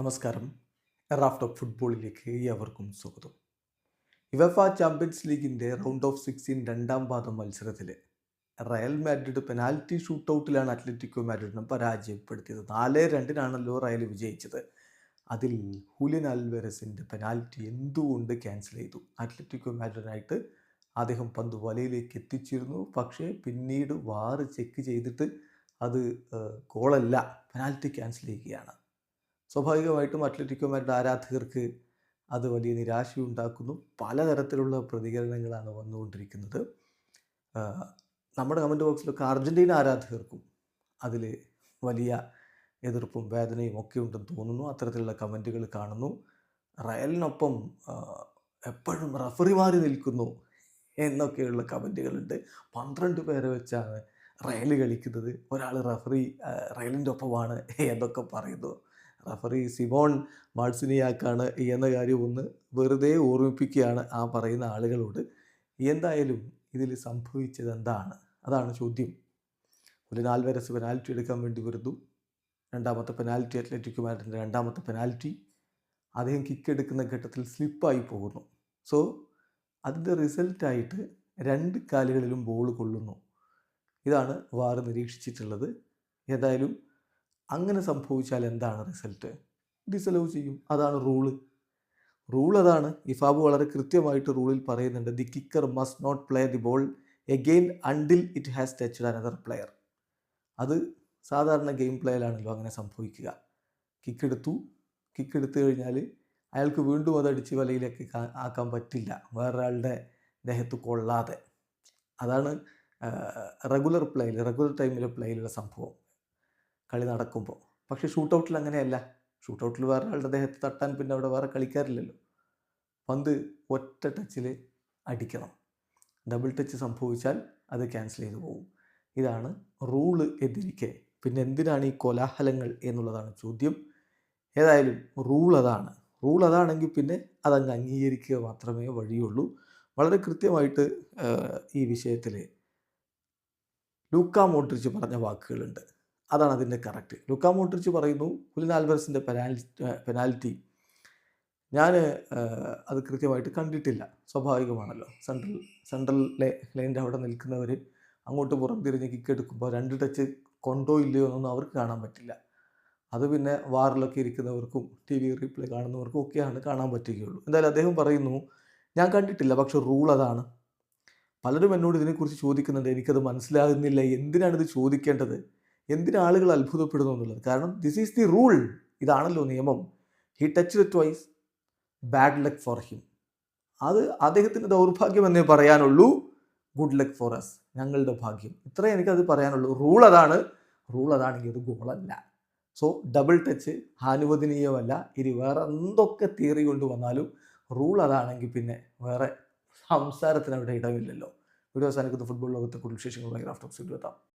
നമസ്കാരം. Raft of ഫുട്ബോളിലേക്ക് ഏവർക്കും സ്വാഗതം. യുവഫ ചാമ്പ്യൻസ് ലീഗിന്റെ റൗണ്ട് ഓഫ് സിക്സ്റ്റീൻ രണ്ടാം പാദ മത്സരത്തിൽ റയൽ മാഡ്രിഡ് പെനാൽറ്റി ഷൂട്ടൗട്ടിലാണ് അത്ലറ്റിക്കോ മാഡ്രിഡിനെ പരാജയപ്പെടുത്തിയത്. നാല് രണ്ടിനാണല്ലോ റയൽ വിജയിച്ചത്. അതിൽ ഹുലിൻ അൽവെറസിന്റെ പെനാൽറ്റി എന്തുകൊണ്ട് ക്യാൻസൽ ചെയ്തു? അത്ലറ്റിക്കോ മാഡ്രിഡിനായിട്ട് അദ്ദേഹം പന്ത് വലയിലേക്ക് എത്തിച്ചിരുന്നു. പക്ഷേ പിന്നീട് വാറ് ചെക്ക് ചെയ്തിട്ട് അത് ഗോളല്ല പെനാൽറ്റി ക്യാൻസൽ ചെയ്യുകയാണ്. സ്വാഭാവികമായിട്ടും അത്ലറ്റിക്കോ മാഡ്രിഡ് ആരാധകർക്ക് അത് വലിയ നിരാശയുണ്ടാക്കുന്നു. പലതരത്തിലുള്ള പ്രതികരണങ്ങളാണ് വന്നുകൊണ്ടിരിക്കുന്നത്. നമ്മുടെ കമന്റ് ബോക്സിലൊക്കെ അർജന്റീന ആരാധകർക്കും അതിൽ വലിയ എതിർപ്പും വേദനയും ഒക്കെ ഉണ്ടെന്ന് തോന്നുന്നു. അത്തരത്തിലുള്ള കമന്റുകൾ കാണുന്നു. റയലിനൊപ്പം എപ്പോഴും റഫറിമാർ നിൽക്കുന്നു എന്നൊക്കെയുള്ള കമന്റുകളുണ്ട് പന്ത്രണ്ട് പേരെ വെച്ചാണ് റയൽ കളിക്കുന്നത്. ഒരാൾ റഫറി റയലിന്റെ ഒപ്പമാണ് എന്നൊക്കെ പറയുന്നു. റഫറി സിമോൺ മാൾസിനിയാക്കാണ് എന്ന കാര്യം ഒന്ന് വെറുതെ ഓർമ്മിപ്പിക്കുകയാണ് ആ പറയുന്ന ആളുകളോട്. എന്തായാലും ഇതിൽ സംഭവിച്ചത് എന്താണ്? അതാണ് ചോദ്യം. ഒരു നാൽവരസ് പെനാൽറ്റി എടുക്കാൻ വേണ്ടി വരുന്നു രണ്ടാമത്തെ പെനാൽറ്റി അത്ലറ്റിക് മാറ്റിന്റെ രണ്ടാമത്തെ പെനാൽറ്റി അദ്ദേഹം കിക്ക് എടുക്കുന്ന ഘട്ടത്തിൽ സ്ലിപ്പായി പോകുന്നു. സോ അതിന്റെ റിസൾട്ടായിട്ട് രണ്ട് കാലുകളിലും ബോൾ കൊള്ളുന്നു. ഇതാണ് വാർ നിരീക്ഷിച്ചിട്ടുള്ളത്. ഏതായാലും അങ്ങനെ സംഭവിച്ചാൽ എന്താണ് റിസൾട്ട്? ഡിസലവ് ചെയ്യും. അതാണ് റൂൾ. റൂൾ അതാണ്. ഇഫാബ് വളരെ കൃത്യമായിട്ട് റൂളിൽ പറയുന്നുണ്ട് the kicker must not play the ball again until it has touched another player. അത് സാധാരണ ഗെയിം പ്ലേയിലാണല്ലോ അങ്ങനെ സംഭവിക്കുക. കിക്ക് എടുത്തു. കിക്ക് എടുത്തു കഴിഞ്ഞാൽ അയാൾക്ക് വീണ്ടും അത് അടിച്ച് വലയിലേക്ക് ആക്കാൻ പറ്റില്ല. വേറൊരാളുടെ ദേഹത്ത് കൊള്ളാതെ. അതാണ് റെഗുലർ പ്ലേയിൽ റെഗുലർ ടൈമിലെ പ്ലേയിലുള്ള സംഭവം. കളി നടക്കുമ്പോൾ പക്ഷേ ഷൂട്ടൗട്ടിൽ അങ്ങനെയല്ല. ഷൂട്ടൗട്ടിൽ വേറെ ആളുടെ ദേഹത്ത് തട്ടാൻ പിന്നെ അവിടെ വേറെ കളിക്കാറില്ലല്ലോ പന്ത് ഒറ്റ ടച്ചിൽ അടിക്കണം. ഡബിൾ ടച്ച് സംഭവിച്ചാൽ അത് ക്യാൻസൽ ചെയ്തു പോകും. ഇതാണ് റൂൾ എതിരിക്കെ. പിന്നെ എന്തിനാണ് ഈ കോലാഹലങ്ങൾ എന്നുള്ളതാണ് ചോദ്യം. ഏതായാലും റൂൾ അതാണ്. റൂൾ അതാണെങ്കിൽ പിന്നെ അതങ്ങ് അംഗീകരിക്കുക മാത്രമേ വഴിയുള്ളൂ. വളരെ കൃത്യമായിട്ട് ഈ വിഷയത്തിൽ ലൂക്കാ മോട്ടിച്ച് പറഞ്ഞ വാക്കുകളുണ്ട്. അതാണ് അതിന്റെ കറക്റ്റ്. ലുക്ക മോട്ടിച്ച് പറയുന്നു ഹുലിൻ ആൽബർസിന്റെ പെനാൽറ്റി പെനാൽറ്റി. ഞാൻ അത് കൃത്യമായിട്ട് കണ്ടിട്ടില്ല. സ്വാഭാവികമാണല്ലോ. സെൻട്രൽ സെൻട്രൽ ലേ ലൈന്റെ അവിടെ നിൽക്കുന്നവർ അങ്ങോട്ട് പുറം തിരിഞ്ഞ് കിക്ക് എടുക്കുമ്പോൾ രണ്ട് ടച്ച് കൊണ്ടോ ഇല്ലയോ എന്നൊന്നും അവർക്ക് കാണാൻ പറ്റില്ല. അത് പിന്നെ വാറിലൊക്കെ ഇരിക്കുന്നവർക്കും ടി വി റീപ്ലേ കാണുന്നവർക്കും ഒക്കെയാണ് കാണാൻ പറ്റുകയുള്ളൂ. എന്തായാലും അദ്ദേഹം പറയുന്നു ഞാൻ കണ്ടിട്ടില്ല പക്ഷെ റൂൾ അതാണ്. പലരും എന്നോട് ഇതിനെക്കുറിച്ച് ചോദിക്കുന്നുണ്ട്. എനിക്കത് മനസ്സിലാകുന്നില്ല. എന്തിനാണ് ഇത് ചോദിക്കേണ്ടത്? എന്തിന് ആളുകൾ അത്ഭുതപ്പെടുന്നു എന്നുള്ളത്? കാരണം ദിസ് ഈസ് ദി റൂൾ ഇതാണല്ലോ നിയമം. He touch twice bad luck for him അത് അദ്ദേഹത്തിന്റെ ദൗർഭാഗ്യം എന്നേ പറയാനുള്ളൂ. ഗുഡ് ലക്ക് ഫോർ അസ് ഞങ്ങളുടെ ഭാഗ്യം. ഇത്രയും എനിക്കത് പറയാനുള്ളൂ. റൂൾ അതാണ്. റൂൾ അതാണെങ്കിൽ അത് ഗോളല്ല സോ ഡബിൾ ടച്ച് അനുവദനീയമല്ല ഇനി വേറെ എന്തൊക്കെ തിയറി കൊണ്ടുവന്നാലും റൂൾ അതാണെങ്കിൽ പിന്നെ വേറെ സംസാരത്തിന് അവിടെ ഇടമില്ലല്ലോ. ദിവസം അവസാനിക്കുന്ന. ഫുട്ബോൾ ലോകത്തെ കൂടുതൽ വിശേഷങ്ങളുമായി റാഫ്റ്റോക്സ് എത്താം.